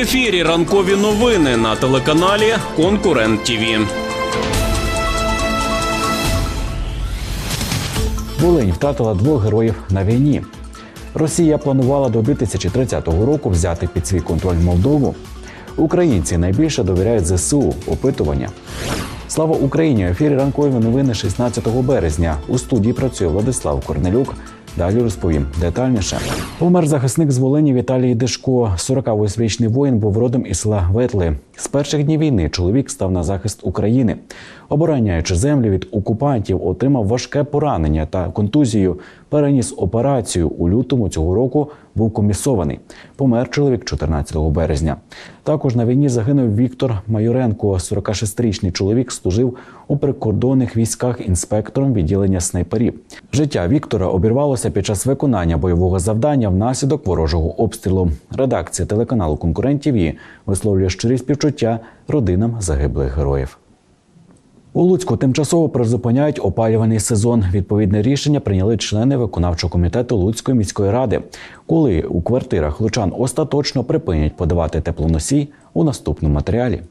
ефірі ранкові новини на телеканалі Конкурент ТІВІ. Волинь втратила двох героїв на війні. Росія планувала до 2030 року взяти під свій контроль Молдову. Українці найбільше довіряють ЗСУ. Опитування. Слава Україні! В ефірі ранкові новини 16 березня. У студії працює Владислав Корнелюк. Далі розповім детальніше. Помер захисник з Волині Віталій Дешко. 48-річний воїн був родом із села Ветли. З перших днів війни чоловік став на захист України. Обороняючи землю від окупантів, отримав важке поранення та контузію. Переніс операцію у лютому цього року. Був комісований. Помер чоловік 14 березня. Також на війні загинув Віктор Майоренко. 46-річний чоловік служив у прикордонних військах інспектором відділення снайперів. Життя Віктора обірвалося під час виконання бойового завдання внаслідок ворожого обстрілу. Редакція телеканалу Конкурент ТІВІ висловлює щирі співчуття родинам загиблих героїв. У Луцьку тимчасово призупиняють опалювальний сезон. Відповідне рішення прийняли члени виконавчого комітету Луцької міської ради, коли у квартирах лучан остаточно припинять подавати теплоносій у наступному матеріалі.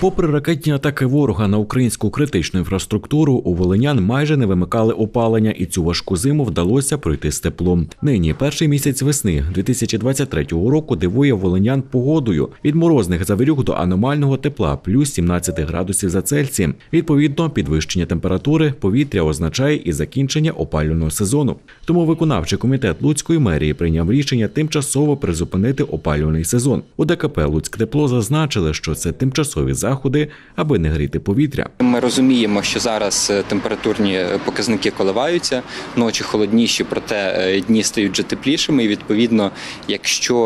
Попри ракетні атаки ворога на українську критичну інфраструктуру, у волинян майже не вимикали опалення, і цю важку зиму вдалося пройти з теплом. Нині перший місяць весни 2023 року дивує волинян погодою від морозних завірюх до аномального тепла плюс 17 градусів за Цельсієм. Відповідно, підвищення температури повітря означає і закінчення опалювального сезону. Тому виконавчий комітет Луцької мерії прийняв рішення тимчасово призупинити опалювальний сезон. У ДКП Луцьктепло зазначили, що це тимчасові заходи, аби не гріти повітря. Ми розуміємо, що зараз е, температурні е, показники коливаються, ночі холодніші, проте е, дні стають вже теплішими. І відповідно, якщо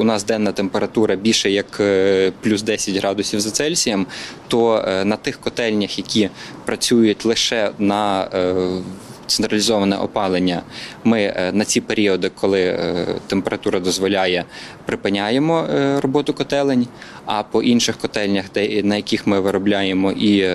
у нас денна температура більше як плюс 10 градусів за Цельсієм, то на тих котельнях, які працюють лише на Централізоване опалення. Ми е, на ці періоди, коли е, температура дозволяє, припиняємо е, роботу котелень. А по інших котельнях, на яких ми виробляємо і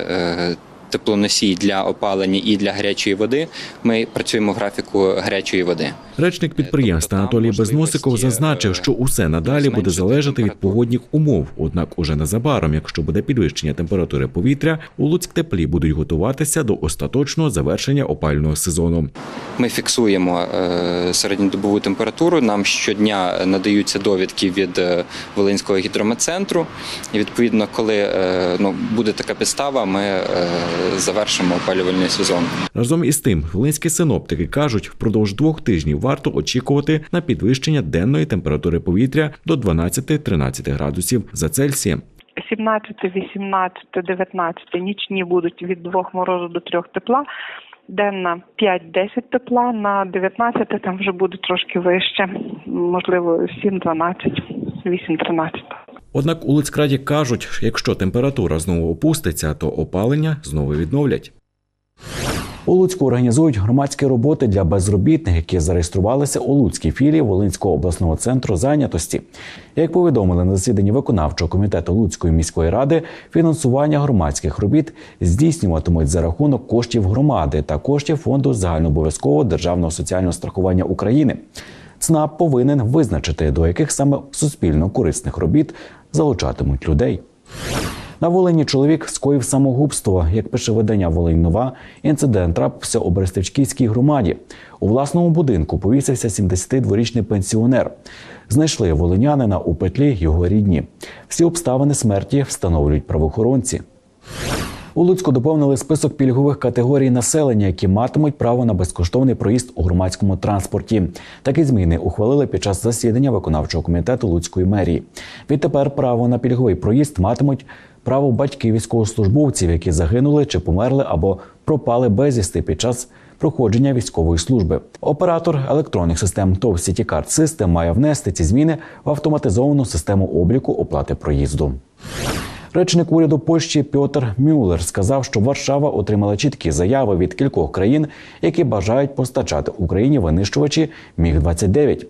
теплоносій для опалення і для гарячої води, ми працюємо в графіку гарячої води. Речник підприємства Анатолій Безносиков зазначив, що усе надалі буде залежати від погодних умов. Однак, уже незабаром, якщо буде підвищення температури повітря, у Луцьк теплі будуть готуватися до остаточного завершення опального сезону. Ми фіксуємо е, середньодобову температуру. Нам щодня надаються довідки від е, Волинського гідрометцентру. І відповідно, коли е, ну, буде така підстава, ми завершимо опалювальний сезон. Разом із тим, волинські синоптики кажуть, впродовж двох тижнів варто очікувати на підвищення денної температури повітря до 12-13 градусів за Цельсієм. 17, 18, 19 нічні будуть від 2 морозу до 3 тепла. Денна 5-10 тепла, на 19 там вже буде трошки вище, можливо 7-12, 8-13. Однак у Лицькраді кажуть, якщо температура знову опуститься, то опалення знову відновлять. У Луцьку організують громадські роботи для безробітних, які зареєструвалися у Луцькій філії Волинського обласного центру зайнятості. Як повідомили на засіданні виконавчого комітету Луцької міської ради, фінансування громадських робіт здійснюватимуть за рахунок коштів громади та коштів фонду загальнообов'язкового державного соціального страхування України. ЦНАП повинен визначити, до яких саме суспільно корисних робіт залучатимуть людей. На Волині чоловік скоїв самогубство. Як пише видання Волинь Нова, інцидент трапився у Берестичківській громаді. У власному будинку повісився 72-річний пенсіонер. Знайшли волинянина у петлі його рідні. Всі обставини смерті встановлюють правоохоронці. У Луцьку доповнили список пільгових категорій населення, які матимуть право на безкоштовний проїзд у громадському транспорті. Такі зміни ухвалили під час засідання виконавчого комітету Луцької мерії. Відтепер право на пільговий проїзд матимуть право батьки військовослужбовців, які загинули чи померли або пропали безвісти під час проходження військової служби. Оператор електронних систем ТОВ Card System має внести ці зміни в автоматизовану систему обліку оплати проїзду. Речник уряду Польщі Пьотр Мюллер сказав, що Варшава отримала чіткі заяви від кількох країн, які бажають постачати Україні винищувачі Міг 29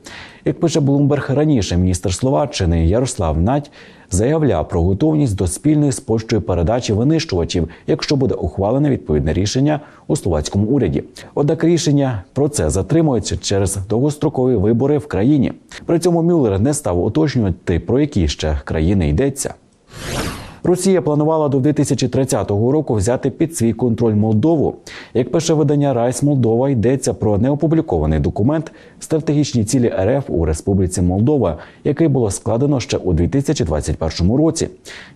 Як пише Блумберг раніше, міністр Словаччини Ярослав Надь заявляв про готовність до спільної з Польщею передачі винищувачів, якщо буде ухвалене відповідне рішення у словацькому уряді. Однак рішення про це затримується через довгострокові вибори в країні. При цьому Мюллер не став уточнювати про які ще країни йдеться. Росія планувала до 2030 року взяти під свій контроль Молдову. Як пише видання Райс Молдова, йдеться про неопублікований документ стратегічні цілі РФ у Республіці Молдова, який було складено ще у 2021 році.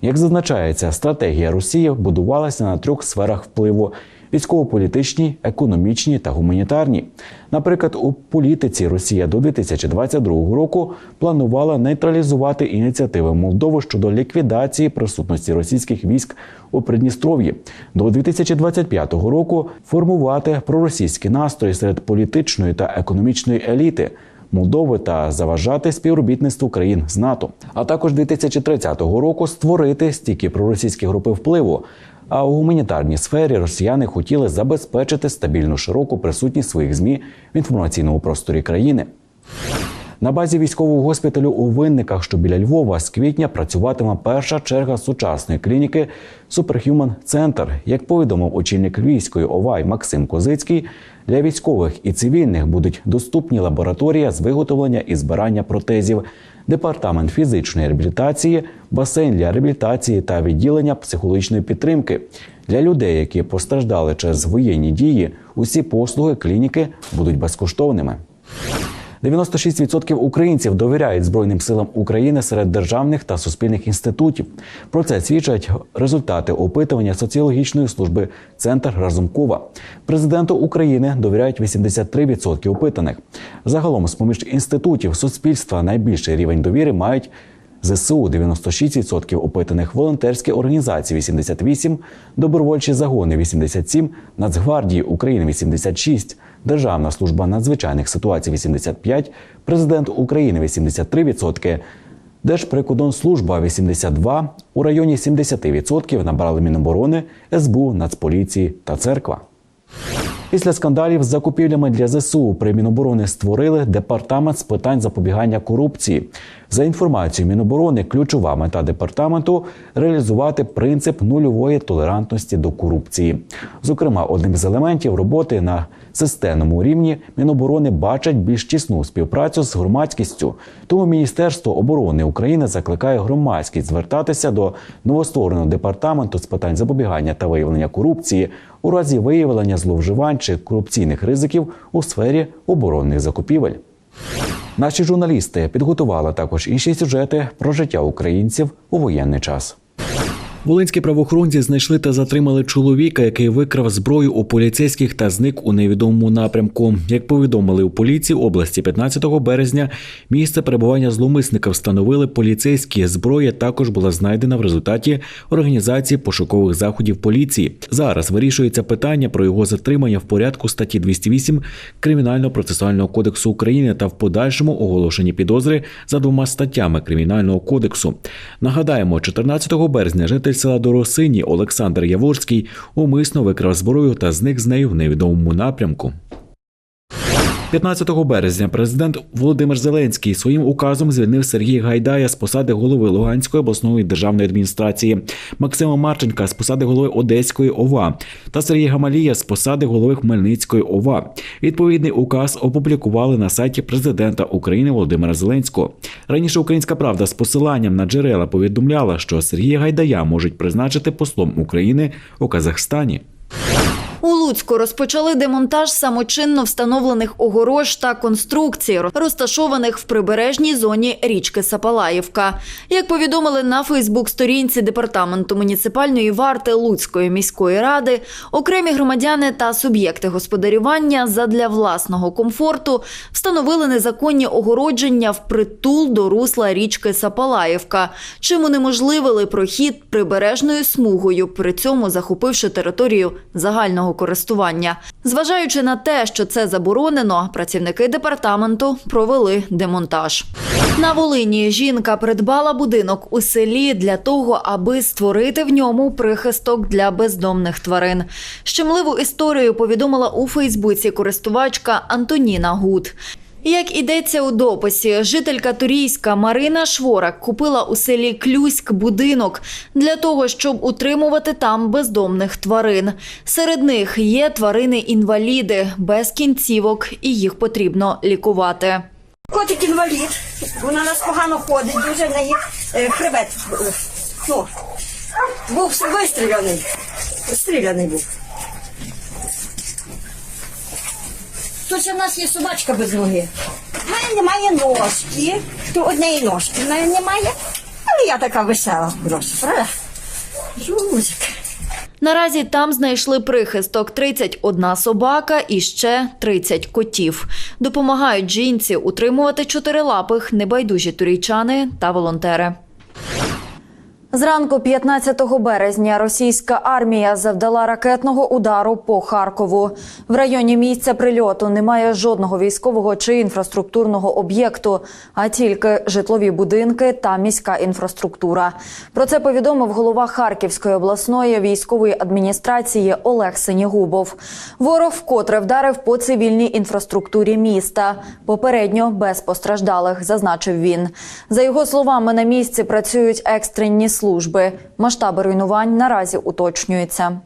Як зазначається, стратегія Росії будувалася на трьох сферах впливу. Військово-політичні, економічні та гуманітарні. Наприклад, у політиці Росія до 2022 року планувала нейтралізувати ініціативи Молдови щодо ліквідації присутності російських військ у Придністров'ї. До 2025 року формувати проросійські настрої серед політичної та економічної еліти. Молдови та заважати співробітництву країн з НАТО, а також 2030 року створити стільки проросійські групи впливу. А у гуманітарній сфері росіяни хотіли забезпечити стабільну широку присутність своїх змі в інформаційному просторі країни. На базі військового госпіталю у Винниках, що біля Львова, з квітня працюватиме перша черга сучасної клініки Superhuman Center. Як повідомив очільник Львівської ОВАЙ Максим Козицький, для військових і цивільних будуть доступні лабораторія з виготовлення і збирання протезів, департамент фізичної реабілітації, басейн для реабілітації та відділення психологічної підтримки. Для людей, які постраждали через воєнні дії, усі послуги клініки будуть безкоштовними. 96% українців довіряють Збройним силам України серед державних та суспільних інститутів. Про це свідчать результати опитування соціологічної служби Центр Разумкова. Президенту України довіряють 83% опитаних. Загалом, з поміж інститутів суспільства найбільший рівень довіри мають ЗСУ 96% опитаних, волонтерські організації 88%, добровольчі загони 87%, Нацгвардії України 86%, Державна служба надзвичайних ситуацій 85%, Президент України 83%, Держприкордонслужба 82%, у районі 70% набрали Міноборони, СБУ, Нацполіції та церква. Після скандалів з закупівлями для ЗСУ при Міноборони створили департамент з питань запобігання корупції. За інформацією Міноборони, ключова мета департаменту реалізувати принцип нульової толерантності до корупції. Зокрема, одним з елементів роботи на системному рівні Міноборони бачать більш тісну співпрацю з громадськістю. Тому Міністерство оборони України закликає громадськість звертатися до новоствореного департаменту з питань запобігання та виявлення корупції у разі виявлення зловживань чи корупційних ризиків у сфері оборонних закупівель. Наші журналісти підготували також інші сюжети про життя українців у воєнний час. Волинські правоохоронці знайшли та затримали чоловіка, який викрав зброю у поліцейських та зник у невідомому напрямку. Як повідомили у поліції області 15 березня, місце перебування зловмисника встановили поліцейські. Зброя також була знайдена в результаті організації пошукових заходів поліції. Зараз вирішується питання про його затримання в порядку статті 208 Кримінального процесуального кодексу України та в подальшому оголошенні підозри за двома статтями Кримінального кодексу. Нагадаємо, 14 березня житель села Доросині Олександр Яворський умисно викрав зброю та зник з нею в невідомому напрямку. 15 березня президент Володимир Зеленський своїм указом звільнив Сергія Гайдая з посади голови Луганської обласної державної адміністрації, Максима Марченка з посади голови Одеської ОВА та Сергія Гамалія з посади голови Хмельницької ОВА. Відповідний указ опублікували на сайті президента України Володимира Зеленського. Раніше Українська Правда з посиланням на джерела повідомляла, що Сергія Гайдая можуть призначити послом України у Казахстані. У Луцьку розпочали демонтаж самочинно встановлених огорож та конструкцій, розташованих в прибережній зоні річки Сапалаївка. Як повідомили на Фейсбук-сторінці департаменту муніципальної варти Луцької міської ради, окремі громадяни та суб'єкти господарювання задля власного комфорту встановили незаконні огородження впритул до русла річки Сапалаївка, чим унеможливили прохід прибережною смугою, при цьому захопивши територію загального користування. Зважаючи на те, що це заборонено, працівники департаменту провели демонтаж. На Волині жінка придбала будинок у селі для того, аби створити в ньому прихисток для бездомних тварин. Щемливу історію повідомила у Фейсбуці користувачка Антоніна Гуд. Як ідеться у дописі, жителька Турійська Марина Шворак купила у селі Клюськ будинок для того, щоб утримувати там бездомних тварин. Серед них є тварини-інваліди без кінцівок, і їх потрібно лікувати. Котик інвалід, вона нас погано ходить, дуже в неї е, хребет е, ну, був вистріляний. Стріляний був. Тут ще в нас є собачка без ноги. В мене немає ножки, то однієї ножки в мене немає. Але я така весела просто, правда? Жузик. Наразі там знайшли прихисток 31 собака і ще 30 котів. Допомагають жінці утримувати чотирилапих небайдужі турійчани та волонтери. Зранку 15 березня російська армія завдала ракетного удару по Харкову. В районі місця прильоту немає жодного військового чи інфраструктурного об'єкту, а тільки житлові будинки та міська інфраструктура. Про це повідомив голова Харківської обласної військової адміністрації Олег Синігубов. Ворог вкотре вдарив по цивільній інфраструктурі міста. Попередньо без постраждалих, зазначив він. За його словами, на місці працюють екстрені служби. Масштаби руйнувань наразі уточнюються.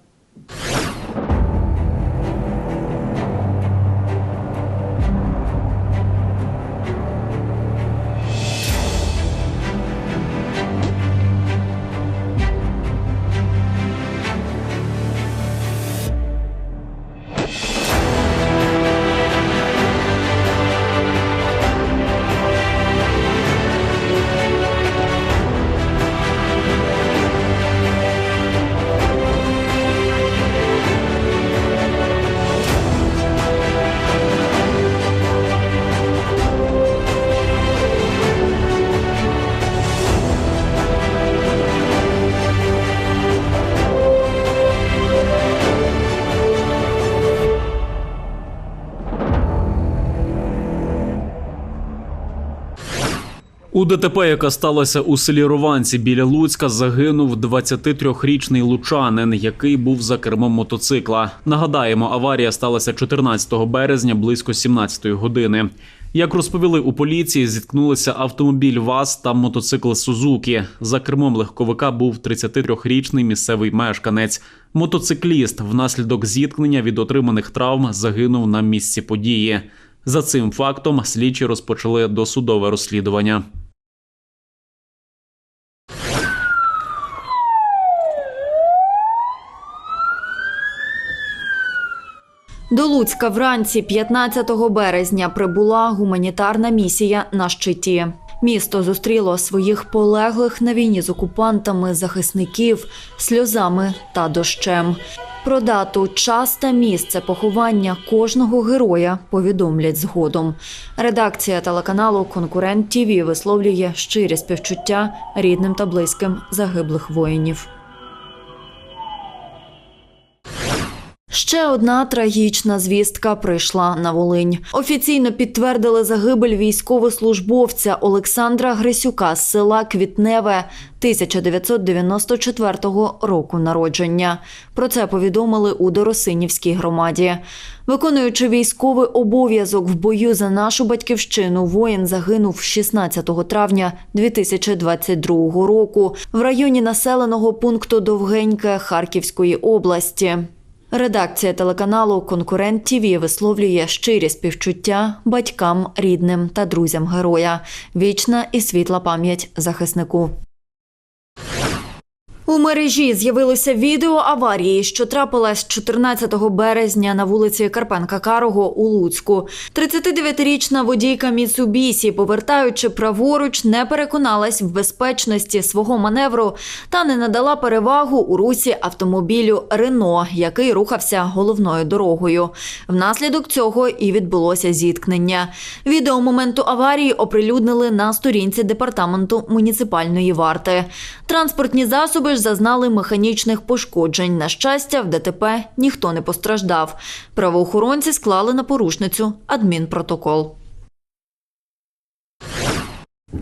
У ДТП, яка сталася у селі Рованці біля Луцька, загинув 23-річний лучанин, який був за кермом мотоцикла. Нагадаємо, аварія сталася 14 березня близько 17 години. Як розповіли у поліції, зіткнулися автомобіль ВАЗ та мотоцикл Сузукі. За кермом легковика був 33-річний місцевий мешканець. Мотоцикліст внаслідок зіткнення від отриманих травм загинув на місці події. За цим фактом слідчі розпочали досудове розслідування. До Луцька вранці 15 березня прибула гуманітарна місія на щиті. Місто зустріло своїх полеглих на війні з окупантами захисників сльозами та дощем. Про дату, час та місце поховання кожного героя повідомлять згодом. Редакція телеканалу Конкурент ТІВІ висловлює щирі співчуття рідним та близьким загиблих воїнів. Ще одна трагічна звістка прийшла на Волинь. Офіційно підтвердили загибель військовослужбовця Олександра Грисюка з села Квітневе 1994 року народження. Про це повідомили у Доросинівській громаді. Виконуючи військовий обов'язок в бою за нашу батьківщину, воїн загинув 16 травня 2022 року в районі населеного пункту Довгеньке Харківської області. Редакція телеканалу Конкурент ТІВІ висловлює щирі співчуття батькам, рідним та друзям героя. Вічна і світла пам'ять захиснику. У мережі з'явилося відео аварії, що трапилась 14 березня на вулиці Карпенка Карого у Луцьку. 39-річна водійка Міцубісі, повертаючи праворуч, не переконалась в безпечності свого маневру та не надала перевагу у русі автомобілю Рено, який рухався головною дорогою. Внаслідок цього і відбулося зіткнення. Відео моменту аварії оприлюднили на сторінці департаменту муніципальної варти. Транспортні засоби ж зазнали механічних пошкоджень. На щастя, в ДТП ніхто не постраждав. Правоохоронці склали на порушницю адмінпротокол.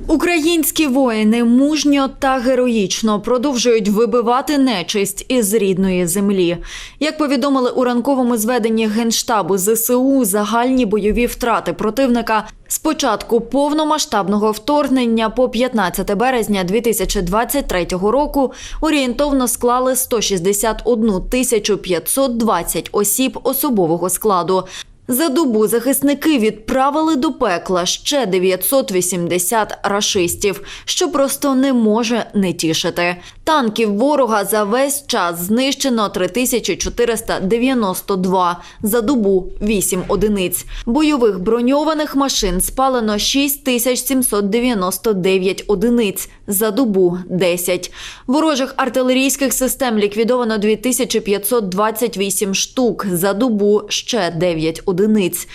Українські воїни мужньо та героїчно продовжують вибивати нечисть із рідної землі. Як повідомили у ранковому зведенні Генштабу ЗСУ, загальні бойові втрати противника з початку повномасштабного вторгнення по 15 березня 2023 року орієнтовно склали 161 тисячу 520 осіб особового складу. За добу захисники відправили до пекла ще 980 рашистів, що просто не може не тішити. Танків ворога за весь час знищено 3492, за добу 8 одиниць. Бойових броньованих машин спалено 6799 одиниць, за добу 10. Ворожих артилерійських систем ліквідовано 2528 штук, за добу ще 9 одиниць одиниць.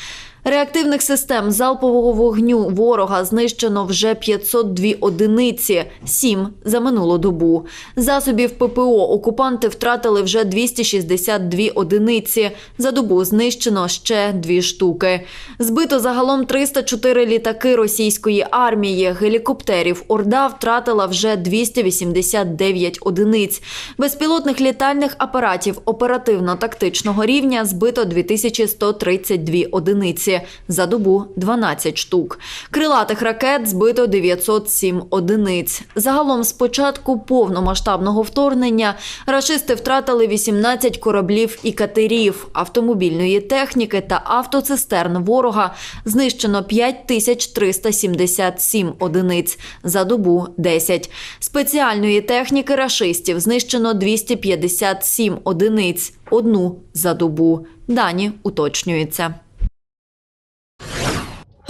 Реактивних систем залпового вогню ворога знищено вже 502 одиниці, 7 за минулу добу. Засобів ППО окупанти втратили вже 262 одиниці. За добу знищено ще 2 штуки. Збито загалом 304 літаки російської армії. Гелікоптерів Орда втратила вже 289 одиниць. Безпілотних літальних апаратів оперативно-тактичного рівня збито 2132 одиниці. За добу 12 штук. Крилатих ракет збито 907 одиниць. Загалом з початку повномасштабного вторгнення рашисти втратили 18 кораблів і катерів, автомобільної техніки та автоцистерн ворога знищено 5377 одиниць. За добу 10. Спеціальної техніки рашистів знищено 257 одиниць. Одну за добу. Дані уточнюються.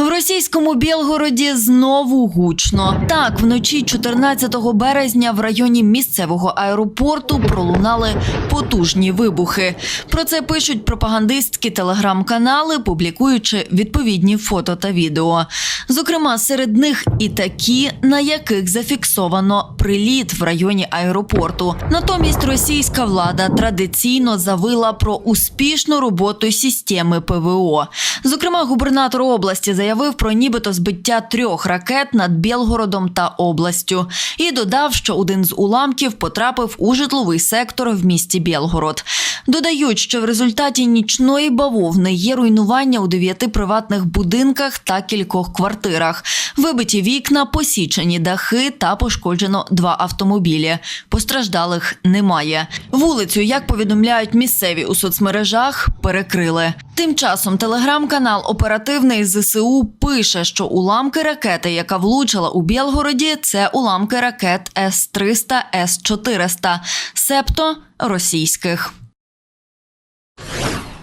В російському Білгороді знову гучно. Так, вночі 14 березня в районі місцевого аеропорту пролунали потужні вибухи. Про це пишуть пропагандистські телеграм-канали, публікуючи відповідні фото та відео. Зокрема, серед них і такі, на яких зафіксовано приліт в районі аеропорту. Натомість російська влада традиційно завила про успішну роботу системи ПВО. Зокрема, губернатор області заявив про нібито збиття трьох ракет над Білгородом та областю і додав, що один з уламків потрапив у житловий сектор в місті Білгород. Додають, що в результаті нічної бавовни є руйнування у дев'яти приватних будинках та кількох квартирах. Вибиті вікна, посічені дахи та пошкоджено два автомобілі. Постраждалих немає. Вулицю, як повідомляють місцеві у соцмережах, перекрили. Тим часом телеграм-канал Оперативний ЗСУ пише, що уламки ракети, яка влучила у Білгороді, це уламки ракет С-300, С-400, себто російських.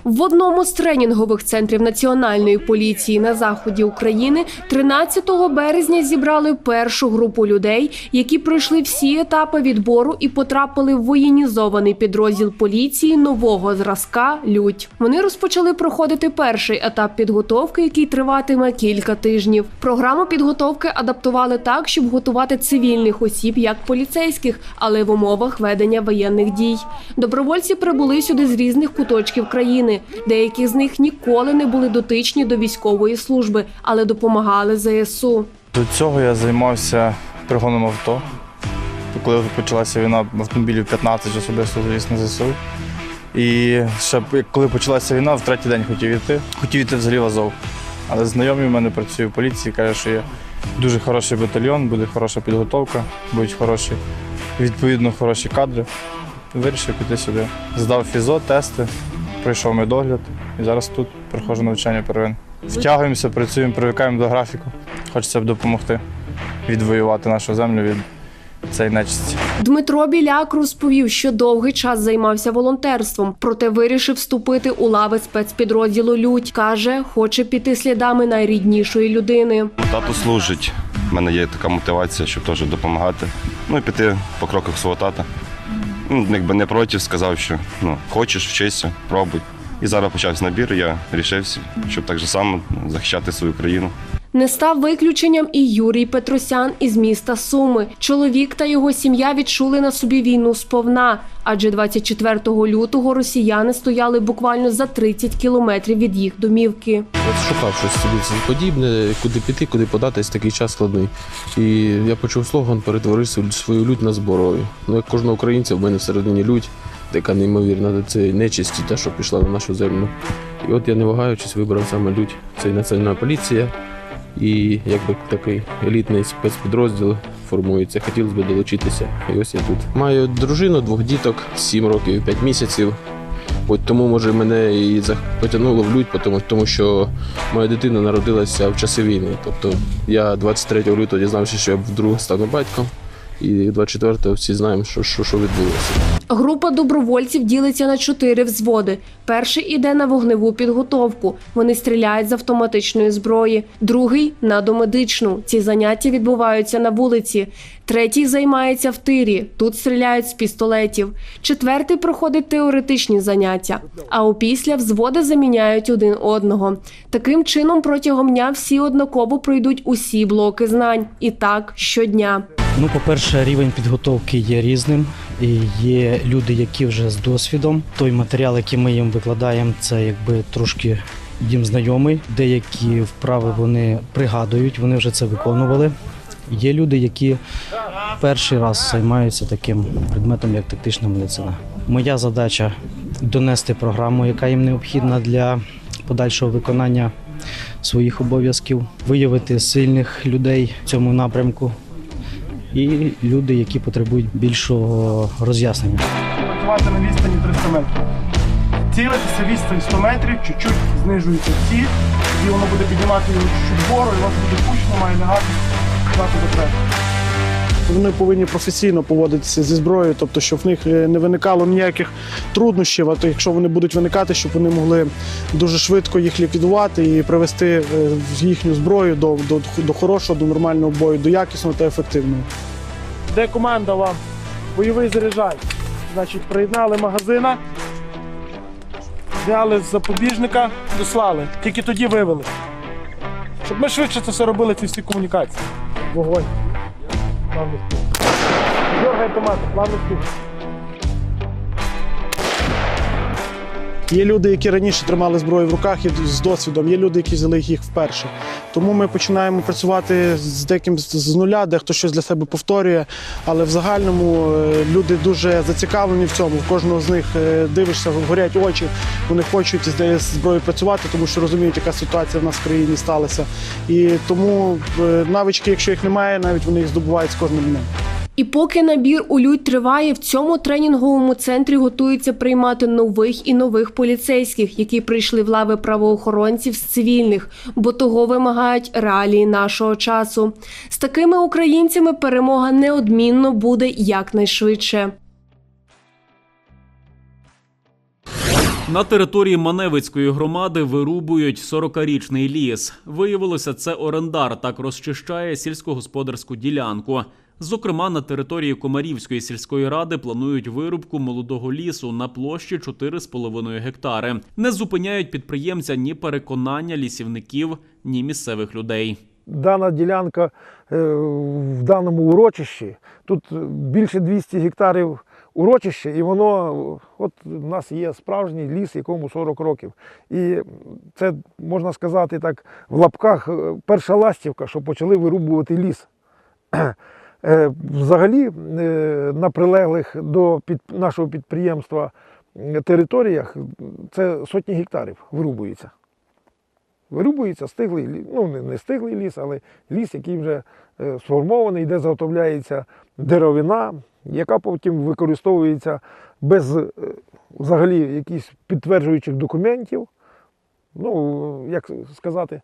В одному з тренінгових центрів національної поліції на заході України 13 березня зібрали першу групу людей, які пройшли всі етапи відбору і потрапили в воєнізований підрозділ поліції нового зразка Людь. Вони розпочали проходити перший етап підготовки, який триватиме кілька тижнів. Програму підготовки адаптували так, щоб готувати цивільних осіб як поліцейських, але в умовах ведення воєнних дій. Добровольці прибули сюди з різних куточків країни. Деякі з них ніколи не були дотичні до військової служби, але допомагали ЗСУ. До цього я займався пригоном авто. Коли почалася війна, автомобілів 15 особисто завіз на ЗСУ. І ще коли почалася війна, в третій день хотів йти. Хотів йти взагалі в Азов. Але знайомі в мене працює в поліції, каже, що є дуже хороший батальйон, буде хороша підготовка, будуть хороші, відповідно, хороші кадри. Вирішив піти сюди. Здав фізо, тести, пройшов медогляд і зараз тут проходжу навчання первин. Втягуємося, працюємо, привикаємо до графіку. Хочеться б допомогти відвоювати нашу землю від цієї нечисті. Дмитро Біляк розповів, що довгий час займався волонтерством, проте вирішив вступити у лави спецпідрозділу Людь. каже, хоче піти слідами найріднішої людини. Тато служить. У мене є така мотивація, щоб теж допомагати. Ну і піти по кроках свого тата. Ну, якби не проти, сказав, що ну, хочеш, вчися, пробуй. І зараз почався набір, я рішився, щоб так же само захищати свою країну. Не став виключенням і Юрій Петросян із міста Суми. Чоловік та його сім'я відчули на собі війну сповна, адже 24 лютого росіяни стояли буквально за 30 кілометрів від їх домівки. Шукав щось собі подібне, куди піти, куди податись, такий час складний. І я почув слоган перетворив свою лють на зброю. Ну, як кожного українця, в мене всередині лють, така неймовірна, це нечисті, те, що пішла на нашу землю. І от я не вагаючись, вибрав саме лють. Це національна поліція, і якби такий елітний спецпідрозділ формується. Хотілося б долучитися. І ось я тут. Маю дружину, двох діток, 7 років 5 місяців. От тому, може, мене і потягнуло в лють, тому, тому що моя дитина народилася в часи війни. Тобто я 23 лютого дізнався, що я вдруге стану батьком, і 24-го всі знаємо, що, що, що відбулося. Група добровольців ділиться на чотири взводи. Перший іде на вогневу підготовку. Вони стріляють з автоматичної зброї. Другий на домедичну. Ці заняття відбуваються на вулиці. Третій займається в тирі. Тут стріляють з пістолетів. Четвертий проходить теоретичні заняття. А опісля взводи заміняють один одного. Таким чином, протягом дня всі однаково пройдуть усі блоки знань. І так щодня. Ну, по-перше, рівень підготовки є різним. І є люди, які вже з досвідом. Той матеріал, який ми їм викладаємо, це якби трошки їм знайомий. Деякі вправи вони пригадують, вони вже це виконували. Є люди, які перший раз займаються таким предметом, як тактична медицина. Моя задача донести програму, яка їм необхідна для подальшого виконання своїх обов'язків, виявити сильних людей в цьому напрямку і люди, які потребують більшого роз'яснення. працювати на відстані 300 метрів. Цілитися відстань 100 метрів, чуть-чуть знижується ці, і воно буде піднімати його чуть-чуть вгору, і вас буде кучно, має лягати до треба. Вони повинні професійно поводитися зі зброєю, тобто, щоб в них е, не виникало ніяких труднощів, а то якщо вони будуть виникати, щоб вони могли дуже швидко їх ліквідувати і привести е, їхню зброю до, до, до хорошого, до нормального бою, до якісного та ефективного. Де команда вам? Бойовий заряджай. Значить, приєднали магазина, взяли з запобіжника, дослали. Тільки тоді вивели. Щоб ми швидше це все робили, ці всі комунікації. Вогонь. Плавний спуск. Дергай автомат, плавный спуск. Є люди, які раніше тримали зброю в руках і з досвідом, є люди, які взяли їх вперше. Тому ми починаємо працювати з деким з- нуля, дехто щось для себе повторює, але в загальному е, люди дуже зацікавлені в цьому. В кожного з них е, дивишся, горять очі, вони хочуть з зброєю працювати, тому що розуміють, яка ситуація в нас в країні сталася. І тому е, навички, якщо їх немає, навіть вони їх здобувають з кожним днем. І поки набір у лють триває, в цьому тренінговому центрі готуються приймати нових і нових поліцейських, які прийшли в лави правоохоронців з цивільних, бо того вимагають реалії нашого часу. З такими українцями перемога неодмінно буде якнайшвидше. На території Маневицької громади вирубують 40-річний ліс. Виявилося, це орендар так розчищає сільськогосподарську ділянку. Зокрема, на території Комарівської сільської ради планують вирубку молодого лісу на площі 4,5 гектари. Не зупиняють підприємця ні переконання лісівників, ні місцевих людей. дана ділянка е, в даному урочищі. Тут більше 200 гектарів урочище, і воно от у нас є справжній ліс, якому 40 років. І це можна сказати так в лапках е, перша ластівка, що почали вирубувати ліс. Е, Взагалі е, на прилеглих до нашого підприємства територіях це сотні гектарів вирубується. Вирубується стиглий ну не, стиглий ліс, але ліс, який вже е, сформований, де заготовляється деревина, яка потім використовується без взагалі якихось підтверджуючих документів. Ну, як сказати,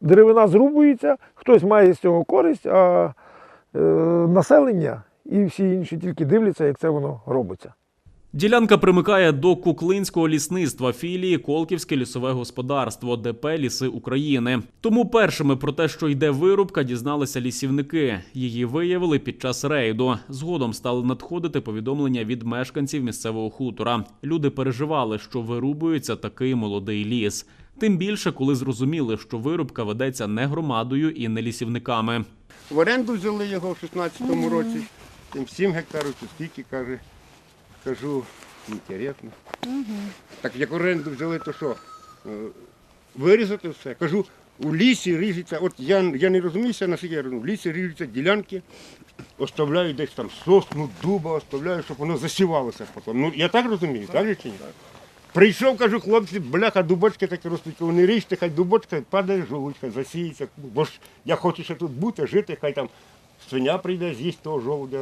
деревина зрубується, хтось має з цього користь, а населення і всі інші тільки дивляться, як це воно робиться. Ділянка примикає до Куклинського лісництва філії Колківське лісове господарство ДП Ліси України. Тому першими про те, що йде вирубка, дізналися лісівники. Її виявили під час рейду. Згодом стали надходити повідомлення від мешканців місцевого хутора. Люди переживали, що вирубується такий молодий ліс. Тим більше, коли зрозуміли, що вирубка ведеться не громадою і не лісівниками. В оренду взяли його в 16-му році. Тим 7 гектарів, чи скільки каже. Кажу, інтересно. Так як оренду взяли, то що? Е, Вирізати все. Кажу, у лісі ріжеться, от я, я не розуміюся, наскільки я розумію, в лісі ріжуться ділянки, оставляю десь там сосну, дуба, оставляю, щоб воно засівалося потім. Ну, я так розумію, так же чи ні? Прийшов, кажу, хлопці, бляха, дубочки такі ростуть, вони ріжте, хай дубочка падає жолудь, засіється. Бо ж я хочу ще тут бути, жити, хай там свиня прийде, з'їсть того жолудя.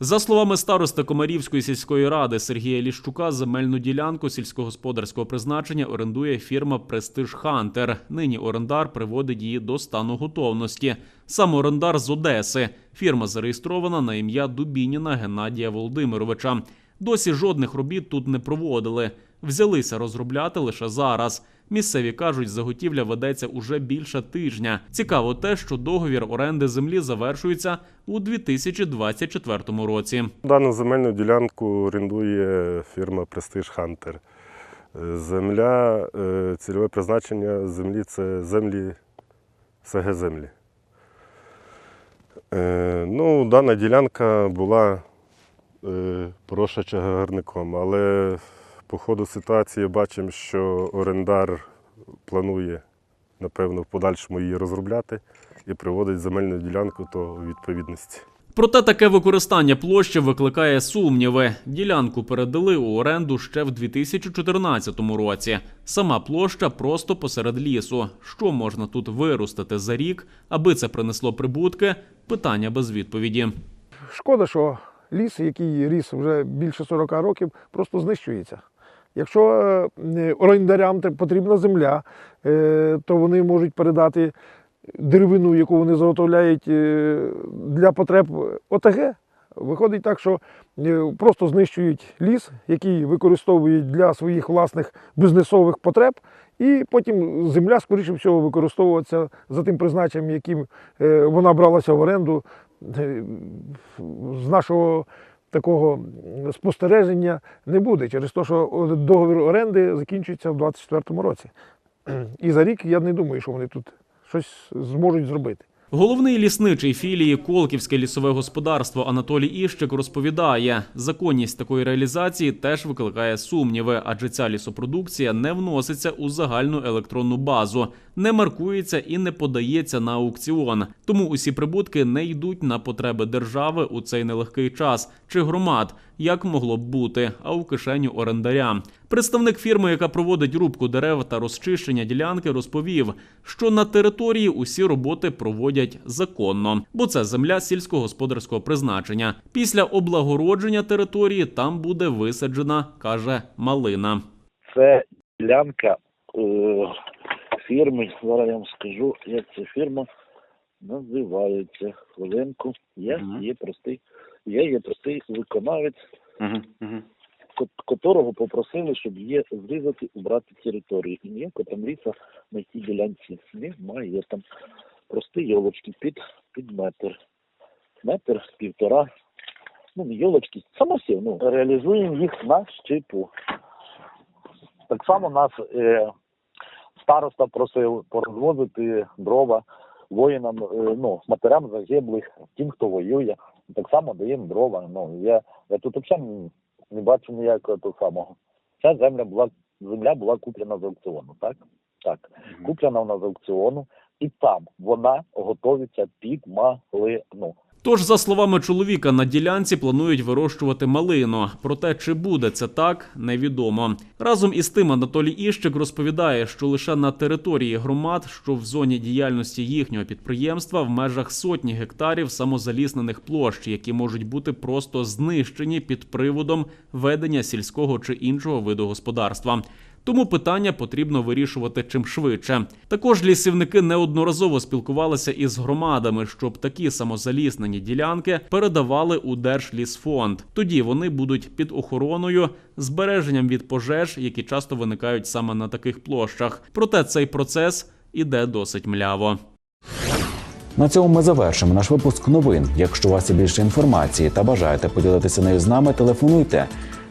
За словами старости Комарівської сільської ради Сергія Ліщука, земельну ділянку сільськогосподарського призначення орендує фірма Престиж Хантер. Нині орендар приводить її до стану готовності. Сам орендар з Одеси. Фірма зареєстрована на ім'я Дубініна Геннадія Володимировича. Досі жодних робіт тут не проводили. Взялися розробляти лише зараз. Місцеві кажуть, заготівля ведеться уже більше тижня. Цікаво те, що договір оренди землі завершується у 2024 році. Дану земельну ділянку орендує фірма Prestige Hunter. Е, Земля, е, цільове призначення землі це землі СГ землі. Е, Ну, дана ділянка була е, поросша чагарником, але по ходу ситуації бачимо, що орендар планує, напевно, в подальшому її розробляти і приводить земельну ділянку до відповідності. Проте таке використання площі викликає сумніви. Ділянку передали у оренду ще в 2014 році. Сама площа просто посеред лісу. Що можна тут виростити за рік, аби це принесло прибутки? Питання без відповіді. Шкода, що ліс, який ріс вже більше 40 років, просто знищується. Якщо е, орендарям потрібна земля, е, то вони можуть передати деревину, яку вони заготовляють е, для потреб ОТГ. Виходить так, що просто знищують ліс, який використовують для своїх власних бізнесових потреб, і потім земля, скоріше всього, використовується за тим призначенням, яким вона бралася в оренду. Е, З нашого такого спостереження не буде через те, що договір оренди закінчується в 2024 році. І за рік я не думаю, що вони тут щось зможуть зробити. Головний лісничий філії Колківське лісове господарство Анатолій Іщик розповідає, законність такої реалізації теж викликає сумніви, адже ця лісопродукція не вноситься у загальну електронну базу, не маркується і не подається на аукціон. Тому усі прибутки не йдуть на потреби держави у цей нелегкий час чи громад, як могло б бути, а у кишеню орендаря. Представник фірми, яка проводить рубку дерев та розчищення ділянки, розповів, що на території усі роботи проводять законно, бо це земля сільськогосподарського призначення. Після облагородження території там буде висаджена, каже малина. Це ділянка е, фірми. Зараз я вам скажу, як ця фірма називається. Хвилинку. Я є простий, я є простий виконавець, ко- котрого попросили, щоб є зрізати, убрати територію. І ніякого там ліса на цій ділянці немає. Там прості йолочки під, під метр. Метр, півтора. Ну, не йолочки, самосів. Ну, реалізуємо їх на щипу. Так само нас е, староста просив порозвозити дрова воїнам, е, ну, матерям загиблих, тим, хто воює. Так само даємо дрова. Ну, я, я тут взагалі не бачу ніякого того самого. Ця земля була, земля була куплена з аукціону, так? Так. Куплена вона з аукціону, і там вона готується під малину. Тож, за словами чоловіка, на ділянці планують вирощувати малину. Проте, чи буде це так, невідомо. Разом із тим Анатолій Іщик розповідає, що лише на території громад, що в зоні діяльності їхнього підприємства, в межах сотні гектарів самозаліснених площ, які можуть бути просто знищені під приводом ведення сільського чи іншого виду господарства. Тому питання потрібно вирішувати чим швидше. Також лісівники неодноразово спілкувалися із громадами, щоб такі самозаліснені ділянки передавали у Держлісфонд. Тоді вони будуть під охороною, збереженням від пожеж, які часто виникають саме на таких площах. Проте цей процес іде досить мляво. На цьому ми завершимо наш випуск новин. Якщо у вас є більше інформації та бажаєте поділитися нею з нами, телефонуйте